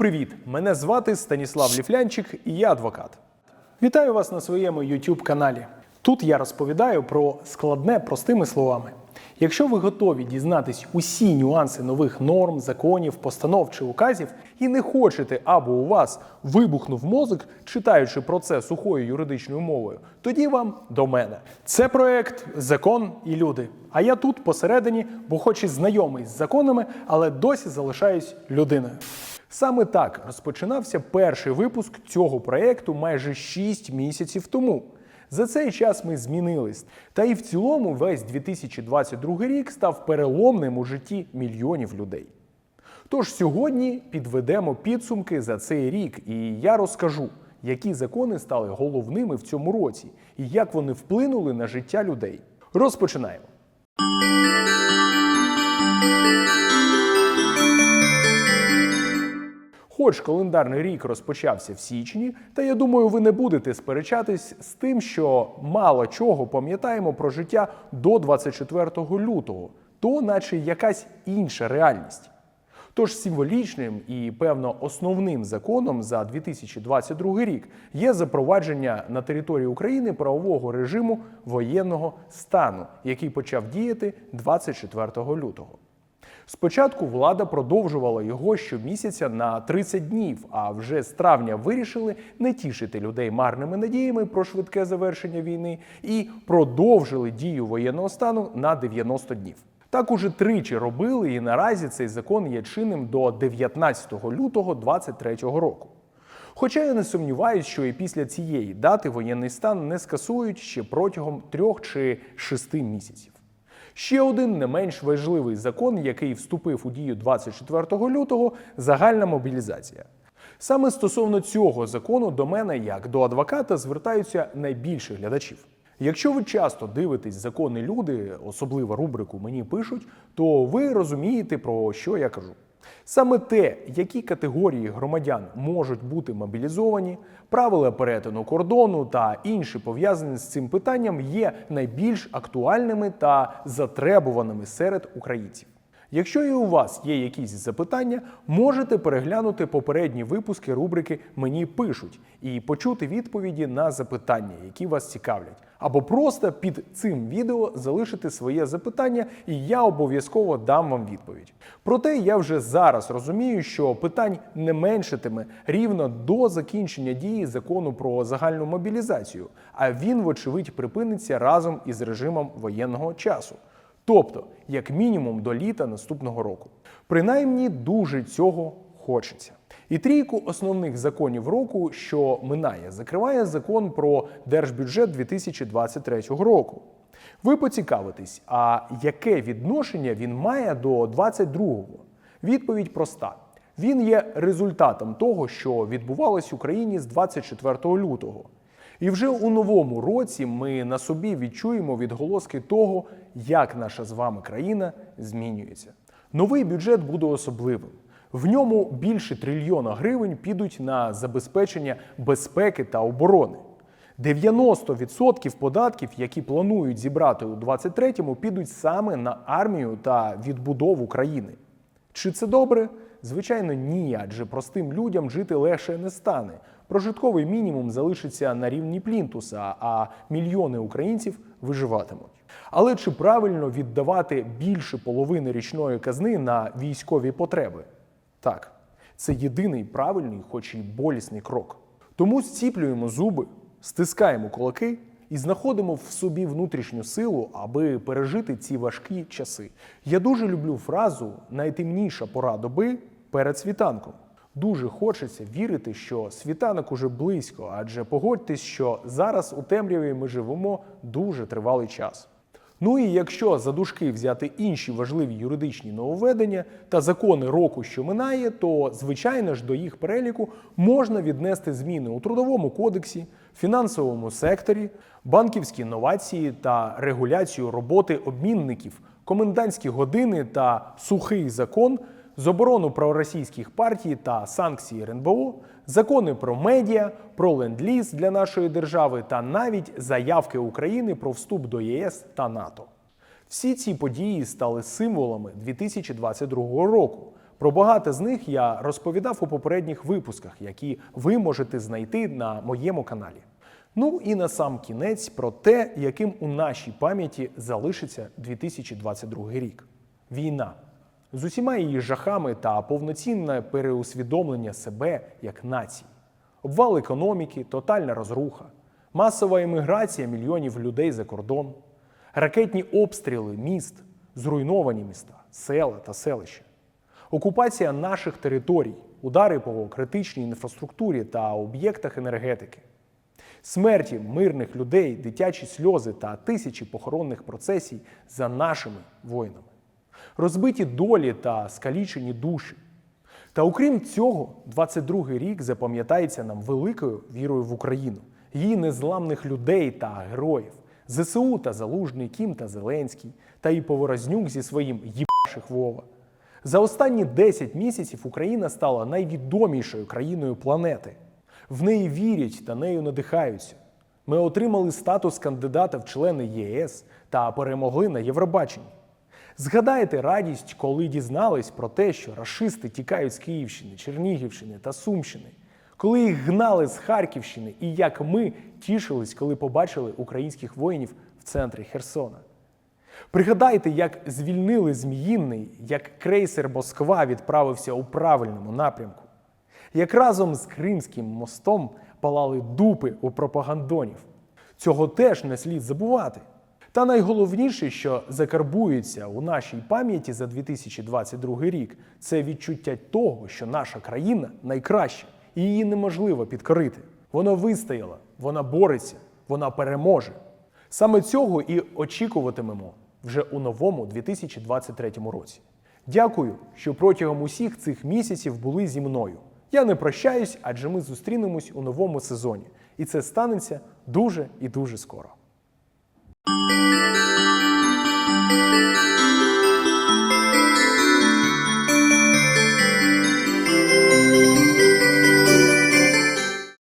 привіт! Мене звати Станіслав Ліфлянчик і я адвокат. Вітаю вас на своєму YouTube каналі. Тут я розповідаю про складне простими словами. Якщо ви готові дізнатись усі нюанси нових норм, законів, постанов чи указів і не хочете, аби у вас вибухнув мозок, читаючи про це сухою юридичною мовою, тоді вам до мене. Це проект Закон і люди. А я тут посередині, бо хоч і знайомий з законами, але досі залишаюсь людиною. Саме так розпочинався перший випуск цього проекту майже 6 місяців тому. За цей час ми змінились. Та і в цілому весь 2022 рік став переломним у житті мільйонів людей. Тож сьогодні підведемо підсумки за цей рік, і я розкажу, які закони стали головними в цьому році і як вони вплинули на життя людей. Розпочинаємо. Хоч календарний рік розпочався в січні, та я думаю, ви не будете сперечатись з тим, що мало чого пам'ятаємо про життя до 24 лютого, то наче якась інша реальність. Тож символічним і певно основним законом за 2022 рік є запровадження на території України правового режиму воєнного стану, який почав діяти 24 лютого. Спочатку влада продовжувала його щомісяця на 30 днів, а вже з травня вирішили не тішити людей марними надіями про швидке завершення війни і продовжили дію воєнного стану на 90 днів. Так уже тричі робили, і наразі цей закон є чинним до 19 лютого 2023 року. Хоча я не сумніваюся, що і після цієї дати воєнний стан не скасують ще протягом трьох чи шести місяців. Ще один не менш важливий закон, який вступив у дію 24 лютого загальна мобілізація. Саме стосовно цього закону до мене, як до адвоката, звертаються найбільше глядачів. Якщо ви часто дивитесь закони люди, особливо рубрику Мені пишуть, то ви розумієте, про що я кажу. Саме те, які категорії громадян можуть бути мобілізовані, правила перетину кордону та інші пов'язані з цим питанням є найбільш актуальними та затребуваними серед українців. Якщо і у вас є якісь запитання, можете переглянути попередні випуски рубрики Мені пишуть і почути відповіді на запитання, які вас цікавлять. Або просто під цим відео залишити своє запитання, і я обов'язково дам вам відповідь. Проте я вже зараз розумію, що питань не меншитиме рівно до закінчення дії закону про загальну мобілізацію, а він, вочевидь, припиниться разом із режимом воєнного часу. Тобто, як мінімум до літа наступного року. Принаймні дуже цього хочеться. І трійку основних законів року, що минає, закриває закон про держбюджет 2023 року. Ви поцікавитесь, а яке відношення він має до 22-го? Відповідь проста: він є результатом того, що відбувалось в Україні з 24 лютого. І вже у новому році ми на собі відчуємо відголоски того, як наша з вами країна змінюється. Новий бюджет буде особливим. В ньому більше трильйона гривень підуть на забезпечення безпеки та оборони. 90% податків, які планують зібрати у 23-му, підуть саме на армію та відбудову країни. Чи це добре? Звичайно, ні, адже простим людям жити легше не стане. Прожитковий мінімум залишиться на рівні плінтуса, а мільйони українців виживатимуть. Але чи правильно віддавати більше половини річної казни на військові потреби? Так, це єдиний правильний, хоч і болісний крок. Тому зціплюємо зуби, стискаємо кулаки і знаходимо в собі внутрішню силу, аби пережити ці важкі часи. Я дуже люблю фразу найтемніша пора доби перед світанком. Дуже хочеться вірити, що світанок уже близько, адже погодьтесь, що зараз у темряві ми живемо дуже тривалий час. Ну і якщо за дужки взяти інші важливі юридичні нововведення та закони року, що минає, то звичайно ж до їх переліку можна віднести зміни у трудовому кодексі, фінансовому секторі, банківські інновації та регуляцію роботи обмінників, комендантські години та сухий закон заборону проросійських партій та санкції РНБО, закони про медіа, про ленд-ліз для нашої держави та навіть заявки України про вступ до ЄС та НАТО. Всі ці події стали символами 2022 року, Про багато з них я розповідав у попередніх випусках, які ви можете знайти на моєму каналі. Ну і на сам кінець про те, яким у нашій пам'яті залишиться 2022 рік. Війна з усіма її жахами та повноцінне переусвідомлення себе як нації, обвал економіки, тотальна розруха, масова еміграція мільйонів людей за кордон, ракетні обстріли міст, зруйновані міста, села та селища, окупація наших територій, удари по критичній інфраструктурі та об'єктах енергетики, смерті мирних людей, дитячі сльози та тисячі похоронних процесій за нашими воїнами, розбиті долі та скалічені душі. Та окрім цього, 22-й рік запам'ятається нам великою вірою в Україну, її незламних людей та героїв, ЗСУ та Залужний, Кім та Зеленський, та і Поворознюк зі своїм «Єбаших Вова. За останні 10 місяців Україна стала найвідомішою країною планети. В неї вірять та нею надихаються. Ми отримали статус кандидата в члени ЄС та перемогли на Євробаченні. Згадайте радість, коли дізнались про те, що рашисти тікають з Київщини, Чернігівщини та Сумщини, коли їх гнали з Харківщини, і як ми тішились, коли побачили українських воїнів в центрі Херсона. Пригадайте, як звільнили Зміїнний, як крейсер Москва відправився у правильному напрямку, як разом з Кримським мостом палали дупи у пропагандонів. Цього теж не слід забувати. Та найголовніше, що закарбується у нашій пам'яті за 2022 рік, це відчуття того, що наша країна найкраща, і її неможливо підкорити. Вона вистояла, вона бореться, вона переможе. Саме цього і очікуватимемо вже у новому 2023 році. Дякую, що протягом усіх цих місяців були зі мною. Я не прощаюсь, адже ми зустрінемось у новому сезоні, і це станеться дуже і дуже скоро.